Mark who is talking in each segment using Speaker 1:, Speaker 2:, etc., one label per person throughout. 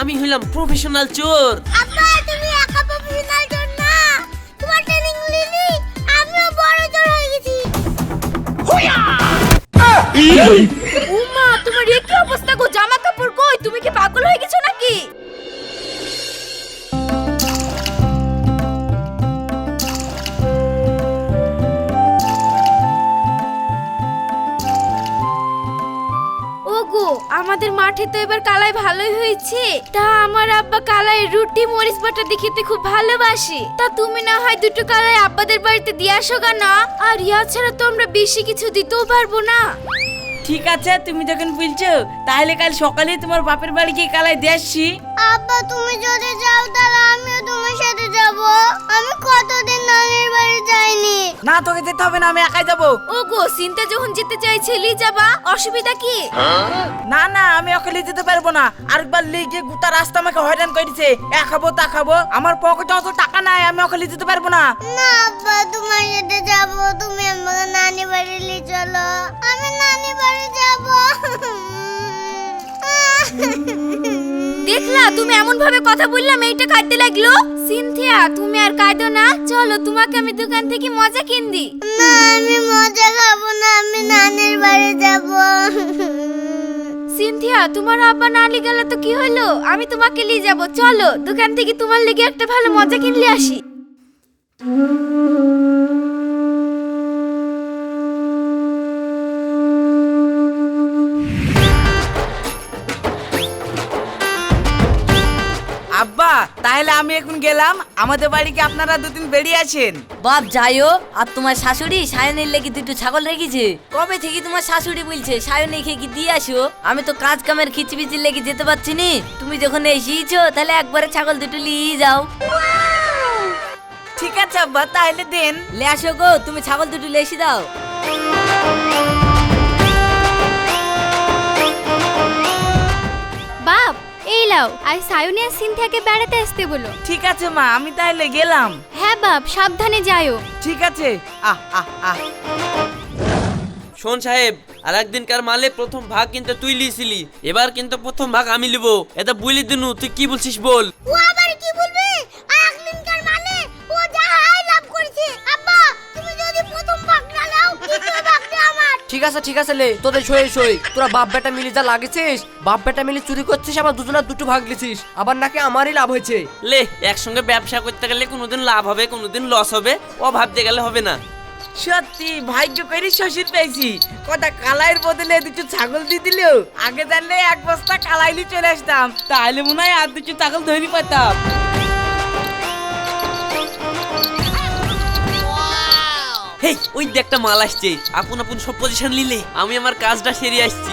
Speaker 1: আমি হইলাম প্রফেশনাল চোর।
Speaker 2: আপা তুমি একা প্রফেশনাল চোর না। তোমার ট্রেনিং নিলি আমিও বড় চোর হয়ে গেছি।
Speaker 3: উমা তোমার এ কি অবস্থা গো জামা কাপড় কই? তুমি কি পাগল হয়ে আমাদের মাঠে তো এবার কালাই ভালোই হয়েছে। তা আমার আব্বা কালাই রুটি, মরিচ বাটা দেখিতে খুব ভালোবাসে। তা তুমি না হয় দুটো কালাই আব্বাদের বাড়িতে দিয়ে আসো না। আর ইয়া ছাড়া তো আমরা বেশি কিছু দিতেও পারব না।
Speaker 4: ঠিক আছে তুমি যখন বলছো তাহলে কাল সকালে তোমার বাপের বাড়ি গিয়ে কালাই দিয়ে আসছি।
Speaker 2: আব্বা তুমি যদি যাও তাহলে আমিও তোমার সাথে যাব। আমি কতদিন নানির বাড়ি যাইনি।
Speaker 4: না তোকে যেতে হবে না আমি একাই যাব।
Speaker 3: ওগো সিনতে যখন যেতে চাইছে লি যাবা অসুবিধা কি?
Speaker 4: না না আমি ওখানে যেতে পারব না। আরেকবার লিগে গোটা রাস্তা আমাকে হয়রান করেছে এ খাব তা খাব। আমার পকেটে অত টাকা নাই আমি ওখানে যেতে পারব না।
Speaker 2: না আব্বা তোমার সাথে যাব। তুমি আমাকে নানি বাড়ি নিয়ে চলো। আমি নানি বাড়ি যাব।
Speaker 3: দেখলা তুমি এমন ভাবে কথা বললাম এইটা কাঁদতে লাগল। সিনথিয়া তুমি আর কাঁদো না। চলো তোমাকে আমি দোকান থেকে মজা কিন দি
Speaker 2: না আমি মজা খাব না আমি নানির বাড়ি যাব।
Speaker 3: সিনথিয়া তোমার আব্বা নালি গেল তো কি হলো? আমি তোমাকে নিয়ে যাব। চলো দোকান থেকে তোমার লেগে একটা ভালো মজা কিনলে আসি।
Speaker 4: তাহলে আমি এখন গেলাম। আমাদের বাড়ি কি আপনারা দুদিন বেরিয়ে আছেন?
Speaker 5: বাপ যাইও আর তোমার শাশুড়ি? সায়নের লেগে দুটো ছাগল রেখেছে। কবে থেকে তোমার শাশুড়ি বলছে সায়ন খেয়ে কি দিয়ে আসো? আমি তো কাজ কামের খিচিবিচির লেগে যেতে পারছি নি। তুমি যখন এসেছ তাহলে একবারে ছাগল দুটো নিয়ে যাও।
Speaker 4: ঠিক আছে আব্বা তাহলে দেন।
Speaker 5: লে আসো গো তুমি ছাগল দুটো লেসি দাও।
Speaker 3: বাপ এই লাও আজ সায়নী আর সিনথিয়াকে বেড়াতে আসতে বলো।
Speaker 4: ঠিক আছে মা আমি তাহলে গেলাম।
Speaker 3: হ্যাঁ বাপ সাবধানে যাইও।
Speaker 4: ঠিক আছে আহ আহ আহ।
Speaker 1: শোন সাহেব আর একদিনকার মালে প্রথম ভাগ কিন্তু তুই লিছিলি এবার কিন্তু প্রথম ভাগ আমি লিব। এটা বুঝলি দিনু তুই কি বলছিস বল?
Speaker 2: ও আবার কি বলবে? আর একদিনকার মানে ও যা হাই লাভ করেছে আব্বা
Speaker 6: ঠিক আছে ঠিক আছে লে তোদের সই সই তোরা বাপ বেটা মিলে যা লাগেছিস বাপ বেটা মিলে চুরি করছিস আবার দুজনের দুটো ভাগ লিছিস আবার নাকি আমারই লাভ হয়েছে।
Speaker 1: লে একসঙ্গে ব্যবসা করতে গেলে কোনোদিন লাভ হবে কোনোদিন লস হবে ও ভাবতে গেলে হবে না।
Speaker 4: সত্যি ভাগ্য করে শ্বশুর পেয়েছি। কটা কালাইয়ের বদলে দুটো ছাগল দিয়ে দিল। আগে জানলে এক বস্তা কালাইলি চলে আসতাম তাহলে মনে হয় আর দুটো ছাগল ধরি পেতাম
Speaker 1: হেই, ওই একটা মাল আসছে। আপন আপন সব পজিশন নিলে আমি আমার কাজটা সেরে আসছি।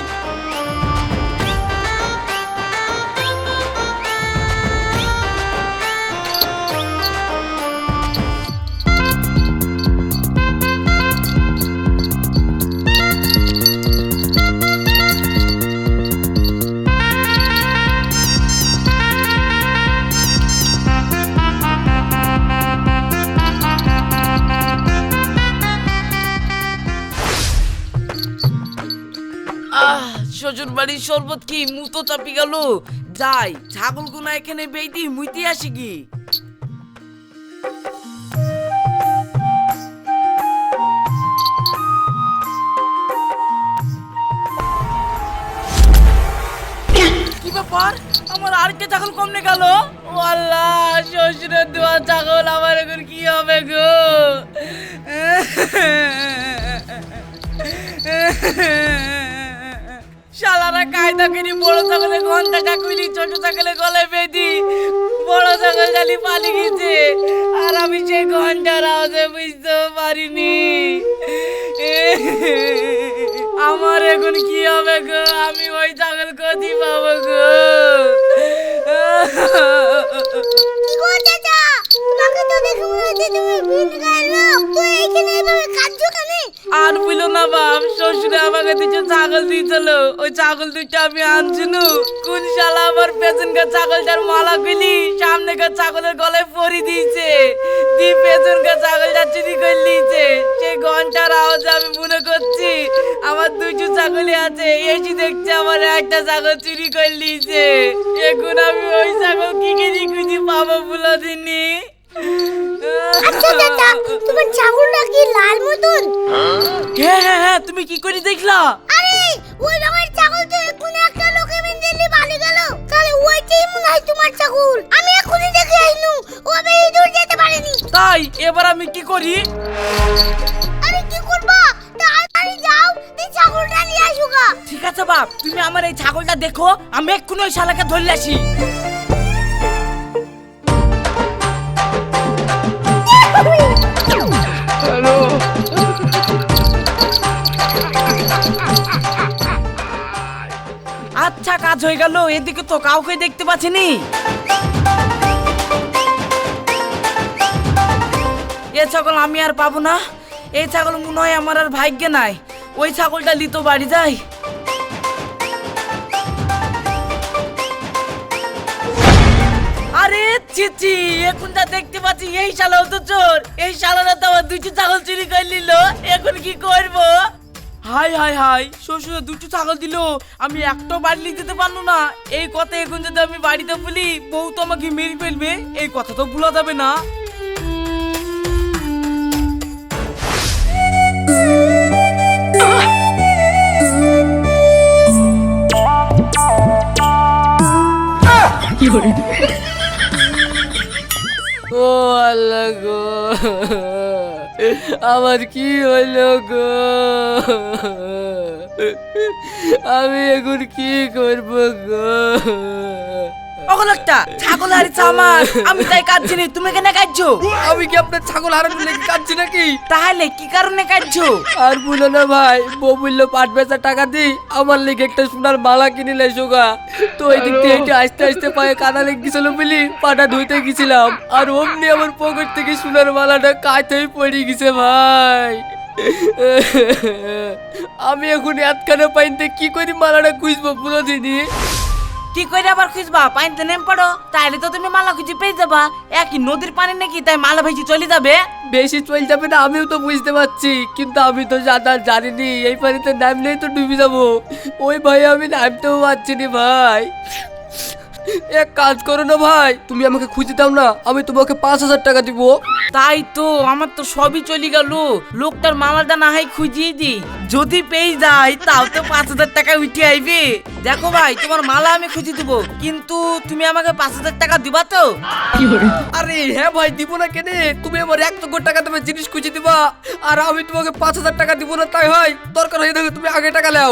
Speaker 4: বাড়ির শরবত কি মুতো চাপি গেল? যাই ছাগল গুনা এখানে বেইতি মুইতে আসি কি কি ব্যাপার? আমার আর কে ছাগল কমনে গেল? ও শ্বশুরের দোয়া ছাগল, আমার এখন কি হবে গো? শালারা কায়দা করি বড় ছাগলের ঘণ্টা কাকুলি ছোট ছাগলের গলে বেদি বড় ছাগল জালি পালি গেছে আর আমি সেই ঘণ্টার আওয়াজে বুঝতেও পারিনি। আমার এখন কি হবে গো? আমি ওই ছাগল কদি পাবো গো?
Speaker 2: কেন
Speaker 4: আর বলো না বাপ, শ্বশুরে আমাকে দুটো ছাগল দিয়েছিল ওই ছাগল দুটো আমি আনছিনু। কোন শালা আমার পেছনকার ছাগলটার মালা গুলি সামনেকার ছাগলের গলায় পরি দিয়েছে। দি পেছনকার ছাগলটা চুরি করে নিয়েছে। সেই ঘণ্টার আওয়াজ আমি মনে করছি, আমার দুটো ছাগলই আছে। এসে দেখছি আমার একটা ছাগল চুরি করে নিয়েছে। এখন আমি ওই ছাগল কি করে খুঁজে পাবো বলো দিনি?
Speaker 2: আচ্ছা চাচা তোমার ছাগলটা কি লাল মতন
Speaker 4: হ্যাঁ হ্যাঁ হ্যাঁ তুমি কি করে দেখলা?
Speaker 2: আরে ওই রঙের ছাগল তো একটা লোকে বালি গেল। তাহলে ওইটাই মনে হয় তোমার ছাগল আমি এক্ষুনি দেখে আইনু ও আমি এই দূর যেতে পারিনি।
Speaker 4: তাই এবার আমি কি করি?
Speaker 2: আরে কি করবা? তাড়াতাড়ি যাও এই ছাগলটা নিয়ে আসো গা।
Speaker 4: ঠিক আছে বাপ তুমি আমার এই ছাগলটা দেখো আমি এক্ষুনি ওই শালাকে ধরে আসি। হয়ে গেল, এদিকে তো কাউকে দেখতে পাচ্ছিনি। এ ছাগল আমি আর পাবো না, এই ছাগল মনে হয় আমার আর ভাগ্যে নাই, ওই ছাগলটা লিতো বাড়ি যায়। আরে চিচি এখন যা দেখতে পাচ্ছি, এই শালাও তো চোর, এই শালারা তো আমার দুটো ছাগল চুরি করে নিল, এখন কি করব? হাই হাই হাই শ্বশুর দুটো ছাগল দিল। আমি একটাও বাড়ি নিয়ে যেতে পারল না। এই কথা এখন যদি আমি বাড়িতে বলি বউ তো আমাকে মেরে ফেলবে। এই কথা তো ভুলা যাবে না।
Speaker 6: ও আল্লাহ গো। আমার কি হলো গো? আমি এখন কি করব গো?
Speaker 4: অগলকটা ছাগল হারিছে আমার। আমি তাই কাঁদছি নি, তুমি কেন কাঁদছো?
Speaker 6: আমি কি আপনার ছাগল হারানো লেগে কাঁদছি নাকি?
Speaker 4: তাহলে কি কারণে কাঁদছো?
Speaker 6: আর বলো না ভাই বলল পাঁচ পয়সা টাকা দি আমার লেগে একটা সোনার মালা কিনে লেসো গা তো ওই দিক থেকে হেঁটে আস্তে আস্তে পায়ে কাদা লেগে গেছিল বলি পাটা ধুইতে গেছিলাম। আর অমনি আমার পকেট থেকে সোনার মালাটা কাঁচেই পড়ে গেছে ভাই। আমি এখন এতখানে পাইনতে কি করি মালাটা খুঁজবো পুরো দিনই?
Speaker 4: কি করে আবার খুঁজবা? পানিতে নেম পড়ো। তাহলে তো তুমি মালা খুঁজে পেয়ে যাবা। একই নদীর পানি নাকি, তাই মালা ভেসে চলে যাবে।
Speaker 6: বেশি চলে যাবে না, আমিও তো বুঝতে পারছি। কিন্তু আমি তো সাঁতার জানিনি, এই পানিতে নামলেই তো ডুবে যাব। ওই ভাই আমি নামতেও পারছি না ভাই। এক কাজ করো না ভাই তুমি আমাকে খুঁজে দাও না আমি তোমাকে পাঁচ হাজার টাকা দিব।
Speaker 4: তাই তো আমার তো সবই চলে গেল। লোকটার মালাটা না হয় খুঁজিয়ে দি। যদি পেয়ে যাই তাও তো পাঁচ হাজার টাকা উঠে আইবে। দেখো ভাই তোমার মালা আমি খুঁজে দিব কিন্তু তুমি আমাকে পাঁচ হাজার টাকা দিবা তো?
Speaker 6: আরে হ্যাঁ ভাই দিব না কেনে? তুমি আমার এক লক্ষ টাকা তুমি জিনিস খুঁজে দিবা। আর আমি তোমাকে পাঁচ হাজার টাকা দিব না তাই হয়। দরকার হয়ে দেখো তুমি আগে টাকা নাও।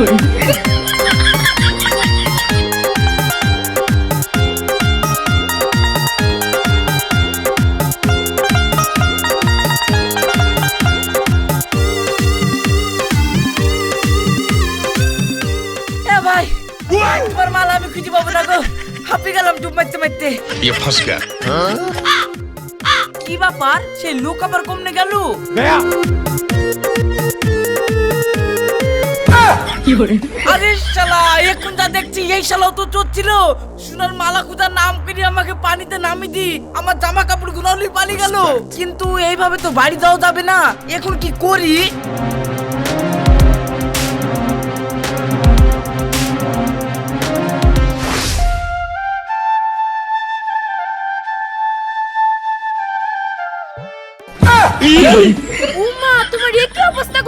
Speaker 4: করি তোমার মালা আমি খুঁজে গো। হাঁপি গেলাম ডুব মারতে মারতে।
Speaker 7: ইয়ে ফসকা
Speaker 4: কি ব্যাপার? সেই লোক আবার কমনে গেল? আরে শালা এখন যা দেখছি এই শালাও তো চোর ছিল। সোনার মালা খুদার নাম করে আমাকে পানিতে নামি দি আমার জামা কাপড়গুলো পানি গেল। কিন্তু এইভাবে তো বাড়ি যাওয়া যাবে না। এখন কি করি?
Speaker 3: উমা তোমার এ কি অবস্থা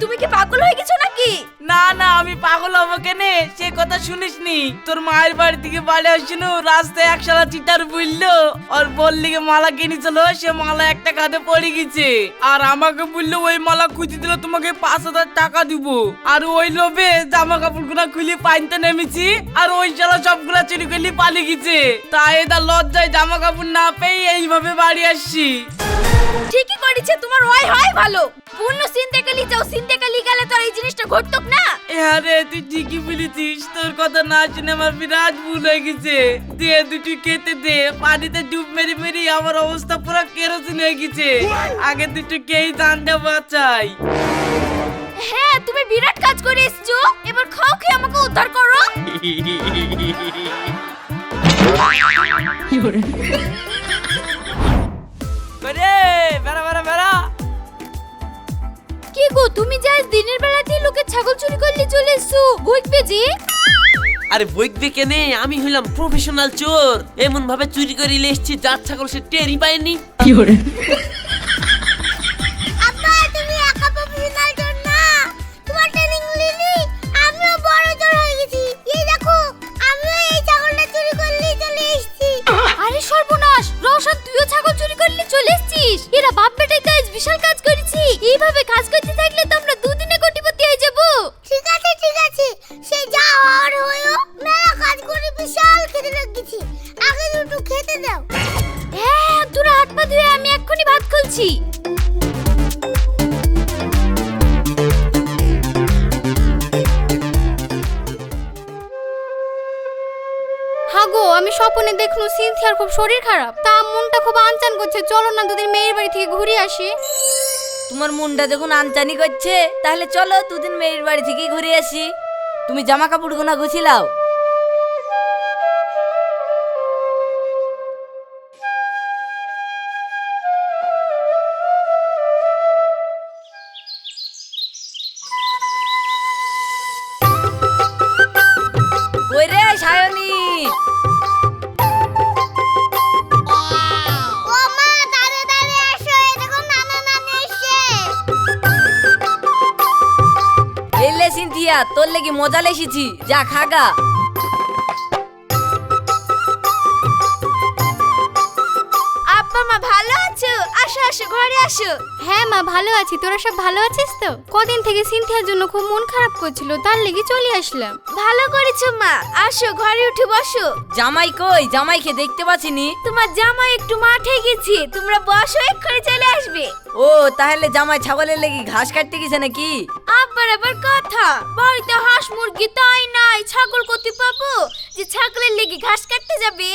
Speaker 3: তুমি কি পাগল হয়ে গেছো নাকি?
Speaker 4: না না, আমি পাগল হব কেনে? সে কথা শুনিসনি। তোর মায়ের বাড়ি থেকে বাড়ি আসছিল রাস্তায় একসালা চিটার বলল। আর বললি গে মালা কিনেছিল, সে মালা একটা কাঁধে পড়ে গেছে। আর আমাকে বলল, ওই মালা খুঁজে দিলে তোমাকে পাঁচ হাজার টাকা দিব। আর ওই লোভে জামা কাপড়গুলা খুলে পাইতে নেমেছি, আর ওই শালা সবগুলা চুরি করলি পালিয়ে গেছে। তাই এটা লজ্জায় জামা কাপড় না পেয়ে এইভাবে বাড়ি আসছি।
Speaker 3: ঠিকই করেছে তোমার হয় হয় ভালো। পূর্ণ চিন্তা কালি যাও কালি গেলে তো আর এই জিনিসটা ঘটতক না।
Speaker 4: হ্যাঁ রে তুই ঠিকই বলেছিস তোর কথা না শুনে আমার বিরাট ভুল হয়ে গেছে। দে দুটি খেতে দে পানিতে ডুব মেরে মেরে আমার অবস্থা পুরো কেরোসিন হয়ে গেছে। আগে দুটো খেয়েই জানতে বাঁচাই।
Speaker 3: হ্যাঁ তুমি বিরাট কাজ করে এসছো। এবার খাও খেয়ে আমাকে উদ্ধার করো।
Speaker 1: করে
Speaker 3: তুমি যে আজ দিনের বেলাতেই লোকের ছাগল চুরি করলে চলে এসছো। বইকবে যে
Speaker 1: আরে বইকবে কেনে আমি হইলাম প্রফেশনাল চোর। এমন ভাবে চুরি করে এসছি যার ছাগল সে টেরই পায়নি।
Speaker 2: আব্বা
Speaker 3: হাগো দেখুন সিনথিয়ার খুব শরীর খারাপ। তা মনটা খুব আনচান করছে। চলো না দুদিন মেয়ের বাড়ি থেকে ঘুরে আসি।
Speaker 5: তোমার মনটা যখন আনচানি করছে, তাহলে চলো দুদিন মেয়ের বাড়ি থেকে ঘুরে আসি। তুমি জামা কাপড় গোনা গুছিলাও তোর লেগে মজা লেসেছি যা খাগা
Speaker 3: আসো। হ্যাঁ মা ভালো আছি। তোরা সব ভালো আছিস তো? কদিন থেকে সিনথিয়ার জন্য খুব মন খারাপ করছিল তার লেগে চলে আসলাম। ভালো করেছ মা। আসো ঘরে উঠে বসো।
Speaker 5: জামাই কই? জামাইকে দেখতে পাচ্ছিনি?
Speaker 3: তোমার জামাই একটু মাঠে গেছে। তোমরা বসো এক্ষুনি চলে আসবে।
Speaker 5: ও তাহলে জামাই ছাগলের লেগে ঘাস কাটতে গেছে নাকি?
Speaker 3: আবার আবার কথা। বাড়িতে হাঁস মুরগি তাই নাই। ছাগল কতি পাবো? যে ছাগলের লেগে ঘাস কাটতে যাবে?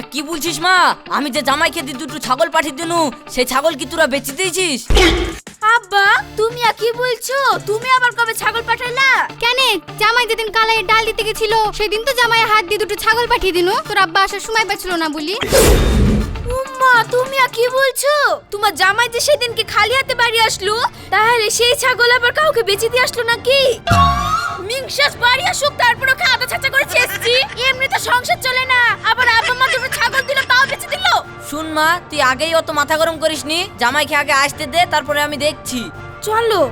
Speaker 5: এক কি বলছিস মা? আমি যে জামাই খেতে দুটো ছাগল পাঠিয়ে দিনু সেই ছাগল কি তোরা বেচে দিয়েছিস?
Speaker 3: আব্বা তুমি আর কি বলছো? তুমি আবার কবে ছাগল পাঠালা কেন? জামাই যেদিন কালাই ডাল দিতে গেছিল সেদিন তো জামাই হাত দিয়ে দুটো ছাগল পাঠিয়ে দিনু। তোর আব্বা আসার সময় পাচ্ছিল না বলি। উম্মা তুমি আর কি বলছো? তোমার জামাই যে সেদিনকে খালি হাতে বাড়ি আসলো তাহলে সেই ছাগল আবার কাউকে বেচে দিয়ে আসলো নাকি? মিংসাস বাড়ি আসুক তারপরে ছাচা করে এসছি এমনি তো সংসার চলে না। আবার আব্বা মা দুটো ছাগল দিল তাও বেচে দিল?
Speaker 5: শুন মা তুই আগেই অত মাথা গরম করিসনি। জামাইকে আগে আসতে দে তারপরে আমি দেখছি।
Speaker 3: চলো।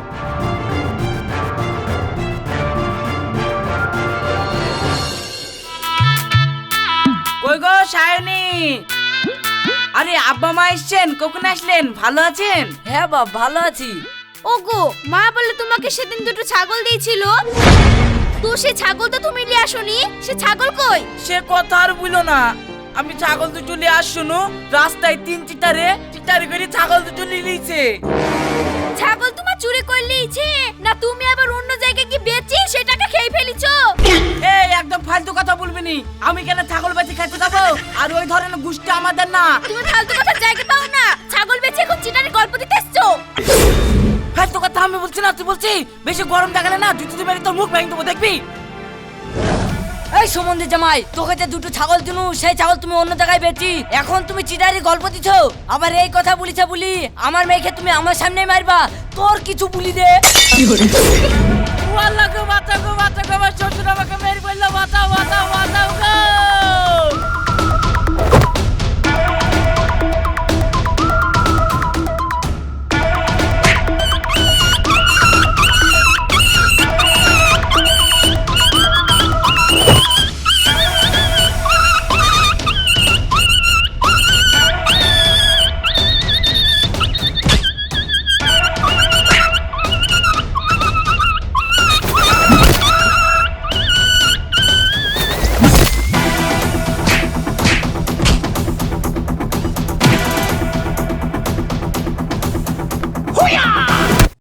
Speaker 4: কই গো সায়নী? আরে আব্বা মা এসছেন কখন আসলেন? ভালো আছেন?
Speaker 5: হ্যাঁ বাপ ভালো আছি।
Speaker 3: ওগো মা বলে তোমাকে সেদিন দুটো ছাগল দিয়েছিল। তো সে ছাগল তো তুমি নিয়ে আসোনি? সে ছাগল কই?
Speaker 4: সে কথা আর বলো না। আমি ছাগল দুটো নিয়ে আসছুনু রাস্তায় তিন চিটারে চিটারি করে ছাগল দুটো নিয়ে নিয়েছে।
Speaker 3: ছাগল তোমার চুরি করলেইছে না তুমি আবার অন্য জায়গায় কি বেচি সেটাকে খেয়ে ফেলিছো?
Speaker 4: এই একদম ফালতু কথা বলবি নি। আমি কেন ছাগল বেচে খেতে যাব? আর ওই ধরনের গোষ্ঠী আমাদের না।
Speaker 3: তুমি ফালতু কথা জায়গা পাও না। ছাগল বেচে এখন চিটারে গল্প দিতে এসছো।
Speaker 4: হ্যাঁ ফালতু কথা আমি বলছি না, তুই বলছি, বেশি গরম দেখালে না জুতো মেরে তোর মুখ ভেঙে দেবো, দেখবি?
Speaker 5: এই সম্বন্ধে জামাই, তোকে যে দুটো ছাগল দিনু সেই ছাগল তুমি অন্য জায়গায় বেচি। এখন তুমি চিটারি গল্প দিছ? আবার এই কথা বলিছে বলি, আমার মেয়েকে তুমি আমার সামনে মারবা। তোর কিছু বলি দে।
Speaker 4: আল্লাহ গো বাঁচাও গো বাঁচাও গো, আমার শ্বশুর আমাকে মেরে বলল বাঁচাও বাঁচাও বাঁচাও গো।